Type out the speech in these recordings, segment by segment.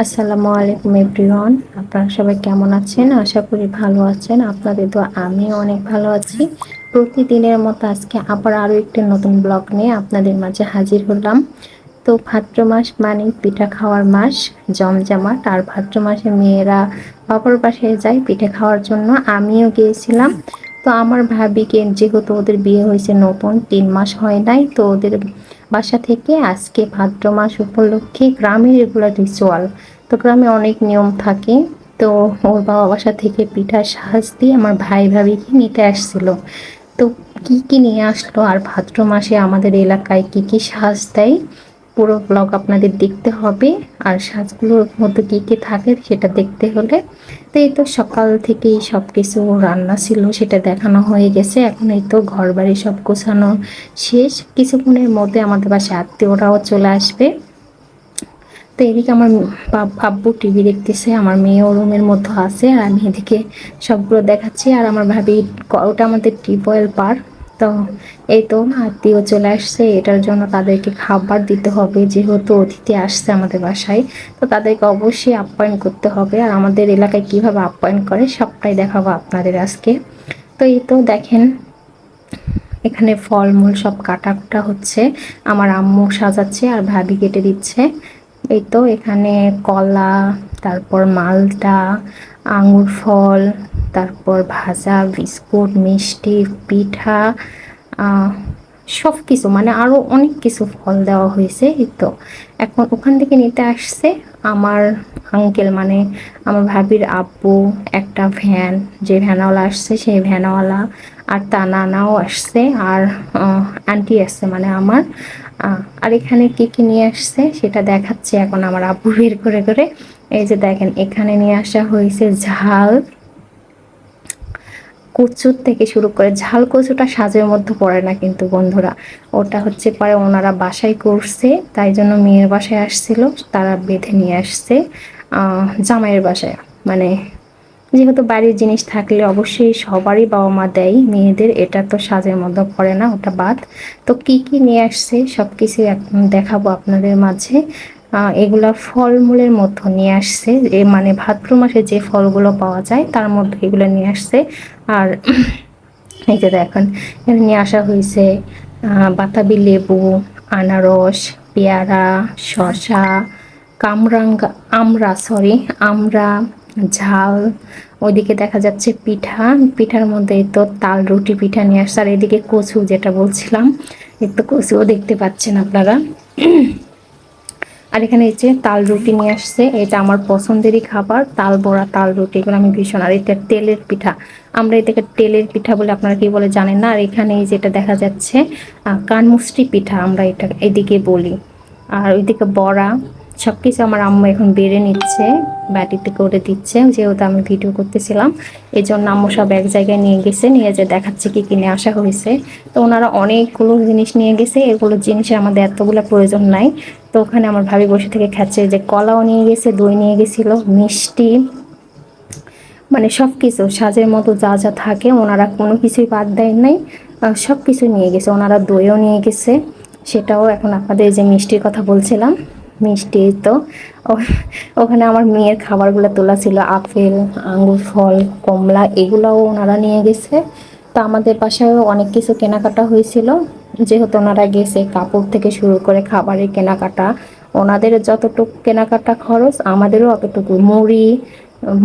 আসসালামু আলাইকুম এভরিওয়ান। আপনারা সবাই কেমন আছেন? আশা করি ভালো আছেন। আপনাদের তো আমি অনেক ভালো আছি। প্রতিদিনের মতো আজকে আবার আরও একটি নতুন ব্লগ নিয়ে আপনাদের মাঝে হাজির হলাম। তো ভাদ্র মাস মানে পিঠা খাওয়ার মাস, জমজমাট। আর ভাদ্র মাসে মেয়েরা বাবার বাসায় যায় পিঠে খাওয়ার জন্য। আমিও গিয়েছিলাম। তো আমার ভাবিকে, যেহেতু ওদের বিয়ে হয়েছে নতুন, তিন মাস হয় নাই, তো ওদের বাসা থেকে আজকে ভাদ্র মাস উপলক্ষে গ্রামে এগুলো রিচুয়াল তো গ্রামে অনেক নিয়ম থাকে। তো ওর বাবা বাসা থেকে পিঠার সাহায্য দিয়ে আমার ভাই ভাবিকে নিতে আসছিল। তো কি কি নিয়ে আসলো আর ভাদ্র মাসে আমাদের এলাকায় কি কি সাজ দেয়? পুরো ব্লগ আপনাদের দেখতে হবে আর সাজগুলোর মধ্যে কী কী থাকে সেটা দেখতে হলে। তো এই তো সকাল থেকেই সব কিছু রান্না ছিল, সেটা দেখানো হয়ে গেছে। এখন এই তো ঘর বাড়ি সব গোছানো শেষ। কিছুক্ষণের মধ্যে আমাদের বাসায় আত্মীয়রাও চলে আসবে। তো এদিকে আমার আব্বু টিভি দেখতেছে, আমার মেয়েও রুমের মধ্যে আছে আর আমি এদিকে সবগুলো দেখাচ্ছি। আর আমার ভাবি ওটা আমাদের টিউবওয়েল পার। তো এই তো আত্মীয় চলে আসছে, এটার জন্য তাদেরকে খাবার দিতে হবে, যেহেতু অতিথি আসছে আমাদের বাসায়, তো তাদেরকে অবশ্যই আপ্যায়ন করতে হবে। আর আমাদের এলাকায় কীভাবে আপ্যায়ন করে সবটাই দেখাবো আপনাদের আজকে। তো এই তো দেখেন, এখানে ফলমূল সব কাটা কুটা হচ্ছে, আমার আম্মু সাজাচ্ছে আর ভাবি কেটে দিচ্ছে। এই তো এখানে কলা তারপর মালটা আঙুর ফল, তারপর ভাজা, বিস্কুট, মিষ্টি, পিঠা সব কিছু মানে আরও অনেক কিছু ফল দেওয়া হয়েছে তো। এখন ওখান থেকে নিতে আসছে আমার আঙ্কেল মানে আমার ভাবির আব্বু, একটা ভ্যান যে ভ্যানওয়ালা আসছে সেই ভ্যানওয়ালা আর তা নানাও আসছে, আর আন্টি আসছে মানে আমার আর এখানে কি কি নিয়ে আসছে সেটা দেখাচ্ছে এখন আমার আব্বু বের করে করে। এই যে দেখেন, এখানে নিয়ে আসা হয়েছে ঝাল, কচুর থেকে শুরু করে ঝাল, কচুটা সাজের মধ্যে পড়ে না কিন্তু বন্ধুরা। ওটা হচ্ছে পরে ওনারা বাসায় করছে, তাই জন্য মেয়ের বাসায় আসছিল, তারা বেঁধে নিয়ে আসছে জামাইয়ের বাসায়। মানে যেহেতু বাড়ির জিনিস থাকলে অবশ্যই সবারই বাবা মা দেয়, মেয়েদের এটা তো সাজের মধ্যে পড়ে না, ওটা বাদ। তো কি কি নিয়ে আসছে সব কিছু দেখাবো আপনাদের মাঝে। এগুলা ফলমূলের মধ্যে নিয়ে আসছে, এ মানে ভাদ্র মাসে যে ফলগুলো পাওয়া যায় তার মধ্যে এগুলো নিয়ে আসছে। আর এই যে দেখেন এখানে নিয়ে আসা হয়েছে বাতাবি লেবু, আনারস, পেয়ারা শশা কামরাঙ্গা আমরা সরি আমরা ঝাল, ওইদিকে দেখা যাচ্ছে পিঠা, পিঠার মধ্যে তো তাল রুটি পিঠা নিয়ে আসছে, আর এদিকে কচু যেটা বলছিলাম একটু কচুও দেখতে পাচ্ছেন আপনারা। আর এখানে এই যে তাল রুটি নিয়ে আসছে, এটা আমার পছন্দেরই খাবার, তাল বড়া, তাল রুটি, এগুলো আমি ভীষণ, আর এটা তেলের পিঠা। আমরা এটাকে তেলের পিঠা বলে আপনারা কি বলে জানেন না? আর এখানে এই যেটা দেখা যাচ্ছে কানমুষ্টি পিঠা আমরা এটা এদিকে বলি। আর ওইদিকে বড়া সব কিছু আমার আম্মু এখন বেড়ে নিচ্ছে ব্যাটিতে করে দিচ্ছে, যেহেতু আমি ভিডিও করতেছিলাম। এই জন্য আম্মু সব এক জায়গায় নিয়ে গেছে, নিয়ে যে দেখাচ্ছে কি কিনে আসা হয়েছে। তো ওনারা অনেকগুলো জিনিস নিয়ে গেছে, এগুলো জিনিসের আমাদের এতগুলো প্রয়োজন নাই। তো ওখানে আমার ভাবি বসে থেকে খাচ্ছে যে কলাও নিয়ে গেছে, দই নিয়ে গেছিল, মিষ্টি মানে সব কিছু সাজের মতো যা যা থাকে, ওনারা কোনো কিছুই বাদ দেয় নাই। সব কিছু নিয়ে গেছে, ওনারা দইও নিয়ে গেছে, সেটাও এখন আপনাদের যে মিষ্টির কথা বলছিলাম। মিষ্টি, তো ওখানে আমার মেয়ের খাবারগুলো তোলা ছিল, আপেল, আঙ্গুর, ফল, কমলা, এগুলোও ওনারা নিয়ে গেছে। তো আমাদের বাসায় অনেক কিছু কেনাকাটা হয়েছিল। যেহেতু ওনারা গেছে কাপড় থেকে শুরু করে খাবারের কেনাকাটা, ওনাদের যতটুকু কেনাকাটা খরচ, আমাদেরও অতটুকু। মুড়ি,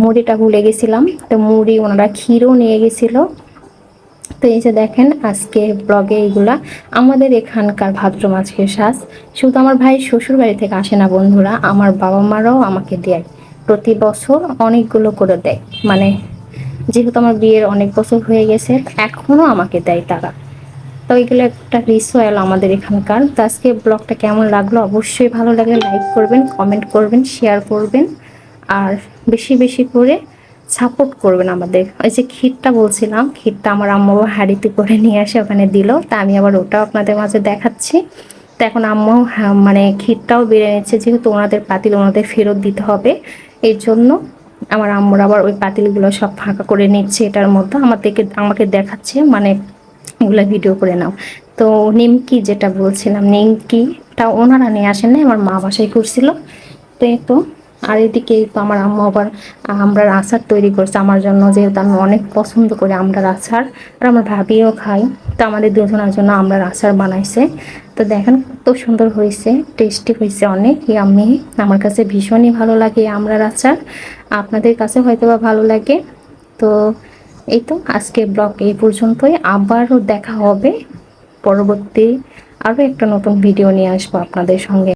মুড়িটা ভুলে গেছিলাম। তো মুড়ি ওনারা ক্ষীরও নিয়ে গেছিল। তো এই যে দেখেন আজকে ব্লগে এইগুলা। আমাদের এখানকার ভাদ্র মাছের শ্বাস শুধু আমার ভাই শ্বশুর বাড়ি থেকে আসে না বন্ধুরা, আমার বাবা মারাও আমাকে দেয়। প্রতি বছর অনেকগুলো করে দেয়। মানে যেহেতু আমার বিয়ের অনেক বছর হয়ে গেছে এখনও আমাকে দেয় তারা। তো এইগুলো একটা রিচুয়াল আমাদের এখানকার। তো আজকে ব্লগটা কেমন লাগল? অবশ্যই ভালো লাগলে লাইক করবেন কমেন্ট করবেন শেয়ার করবেন। আর বেশি বেশি করে সাপোর্ট করবেন আমাদের। ওই যে ক্ষীরটা বলছিলাম ক্ষীরটা আমার আম্মু হাড়িতে করে নিয়ে আসে ওখানে দিল। তা আমি আবার ওটাও আপনাদের মাঝে দেখাচ্ছি। তো এখন আম্মু হ্যাঁ, মানে ক্ষীরটাও বেড়ে নিচ্ছে যেহেতু ওনাদের পাতিল ওনাদের ফেরত দিতে হবে। এর জন্য আমার আম্মুর আবার ওই পাতিলগুলো সব ফাঁকা করে নিচ্ছে এটার মধ্যে। আমাদেরকে আমাকে দেখাচ্ছে মানে এগুলো ভিডিও করে নাও। তো নিমকি যেটা বলছিলাম নিমকিটা ওনারা নিয়ে আসেন না আমার মা বাসায় করছিল। তো এই তো আর এদিকে তো আমার আম্মু আবার আমরার আচার তৈরি করছে আমার জন্য, যেহেতু আমি অনেক পছন্দ করি আমরার আচার, আর আমার ভাবিও খাই তো আমাদের দুজনের জন্য আমরার আচার বানাইছে। তো দেখেন কত সুন্দর হয়েছে টেস্টি হয়েছে অনেক। আমি, আমার কাছে ভীষণই ভালো লাগে আমরার আচার। আপনাদের কাছে হয়তো বা ভালো লাগে। তো এই তো আজকে ব্লগ এই পর্যন্তই। আবারও দেখা হবে। পরবর্তী আরও একটা নতুন ভিডিও নিয়ে আসব আপনাদের সঙ্গে।